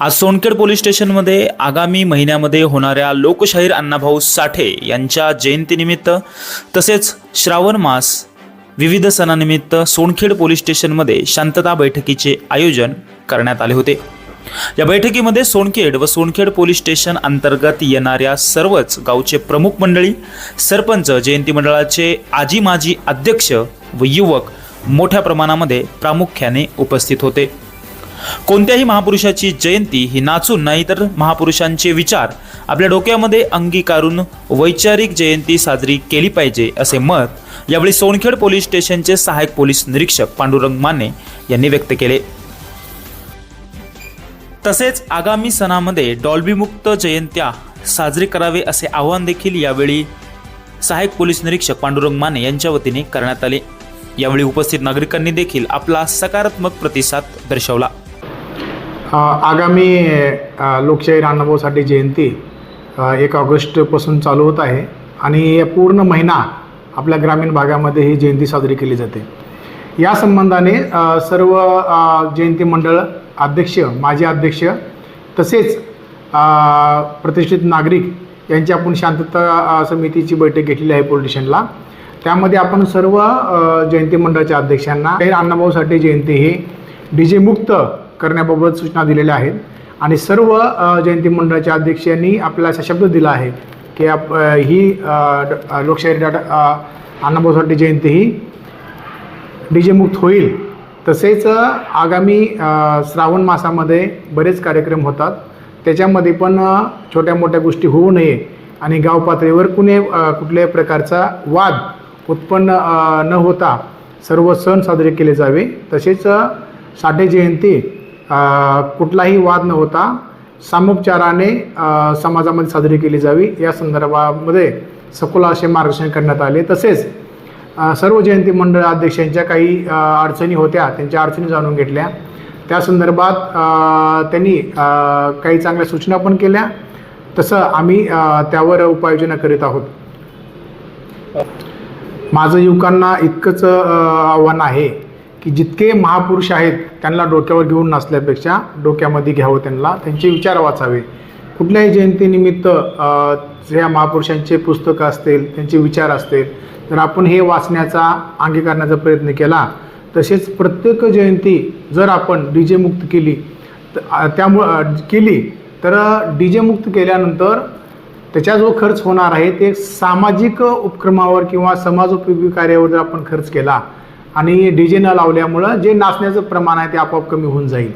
आज सोनखेड पोलीस स्टेशनमध्ये आगामी महिन्यामध्ये होणाऱ्या लोकशाहीर अण्णाभाऊ साठे यांच्या जयंतीनिमित्त तसेच श्रावण मास विविध सणानिमित्त सोनखेड पोलीस स्टेशनमध्ये शांतता बैठकीचे आयोजन करण्यात आले होते. या बैठकीमध्ये सोनखेड व सोनखेड पोलीस स्टेशन अंतर्गत येणाऱ्या सर्वच गावचे प्रमुख मंडळी सरपंच जयंती मंडळाचे आजी माजी अध्यक्ष व युवक मोठ्या प्रमाणामध्ये प्रामुख्याने उपस्थित होते. कोणत्याही महापुरुषाची जयंती ही नाचून नाही तर महापुरुषांचे विचार आपल्या डोक्यामध्ये अंगीकारून वैचारिक जयंती साजरी केली पाहिजे असे मत यावेळी सोनखेड पोलीस स्टेशनचे सहाय्यक पोलीस निरीक्षक पांडुरंग माने यांनी व्यक्त केले. तसेच आगामी सणामध्ये डॉल्बीमुक्त जयंत्या साजरी करावे असे आवाहन देखील यावेळी सहाय्यक पोलीस निरीक्षक पांडुरंग माने यांच्या वतीने करण्यात आले. यावेळी उपस्थित नागरिकांनी देखील आपला सकारात्मक प्रतिसाद दर्शवला. आगामी लोकशाही अण्णाभाऊसाठी जयंती एक ऑगस्टपासून चालू होत आहे आणि पूर्ण महिना आपल्या ग्रामीण भागामध्ये ही जयंती साजरी केली जाते. या संबंधाने सर्व जयंती मंडळ अध्यक्ष माजी अध्यक्ष तसेच प्रतिष्ठित नागरिक यांची आपण शांतता समितीची बैठक घेतलेली आहे पोलिटिशनला त्यामध्ये आपण सर्व जयंती मंडळाच्या अध्यक्षांना अण्णाभाऊसाठी जयंती ही डी जे मुक्त करण्याबाबत सूचना दिलेल्या आहेत. आणि सर्व जयंती मंडळाच्या अध्यक्षांनी आपला असा शब्द दिला आहे की आप ही लोकशाही डाटा अ, अण्णाभाऊसाठी जयंती ही डीजेमुक्त होईल. तसेच आगामी श्रावण मासामध्ये बरेच कार्यक्रम होतात. त्याच्यामध्ये पण छोट्या मोठ्या गोष्टी होऊ नये आणि गाव पातळीवर कुणी कुठल्याही प्रकारचा वाद उत्पन्न न होता सर्व सण साजरे केले जावे. तसेच साठे जयंती कुठलाही वाद न होता सामोपचाराने समाजामध्ये साजरी केली जावी. या संदर्भामध्ये सखोल असे मार्गदर्शन करण्यात आले. तसेच सर्व जयंती मंडळ अध्यक्षांच्या काही अडचणी होत्या त्यांच्या अडचणी जाणून घेतल्या. त्या संदर्भात त्यांनी काही चांगल्या सूचना पण केल्या. तसं आम्ही त्यावर उपाययोजना करीत आहोत. माझं युवकांना इतकंच आव्हान आहे की जितके महापुरुष आहेत त्यांना डोक्यावर घेऊन नसल्यापेक्षा डोक्यामध्ये घ्यावं त्यांना. त्यांचे विचार वाचावे. कुठल्याही जयंतीनिमित्त ज्या महापुरुषांचे पुस्तकं असतील त्यांचे विचार असतील तर आपण हे वाचण्याचा अंगीकारण्याचा प्रयत्न केला तसेच प्रत्येक जयंती जर आपण डी जे मुक्त केली तर त्यामुळं केली तर डी जे मुक्त केल्यानंतर त्याचा जो खर्च होणार आहे ते सामाजिक उपक्रमावर किंवा समाजोपयोगी कार्यावर जर आपण खर्च केला आणि डी जे न लावल्यामुळं जे नाचण्याचं प्रमाण आहे ते आपोआप कमी होऊन जाईल.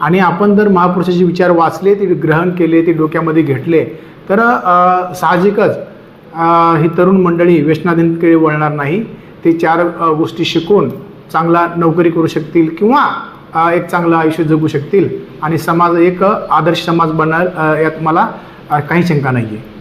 आणि आपण जर महापुरुषाचे विचार वाचले ते ग्रहण केले ते डोक्यामध्ये घेतले तर साहजिकच ही तरुण मंडळी व्यसनाधीनकडे वळणार नाही. ते चार गोष्टी शिकून चांगला नोकरी करू शकतील किंवा एक चांगलं आयुष्य जगू शकतील. आणि समाज एक आदर्श समाज बनणार यात मला काही शंका नाही आहे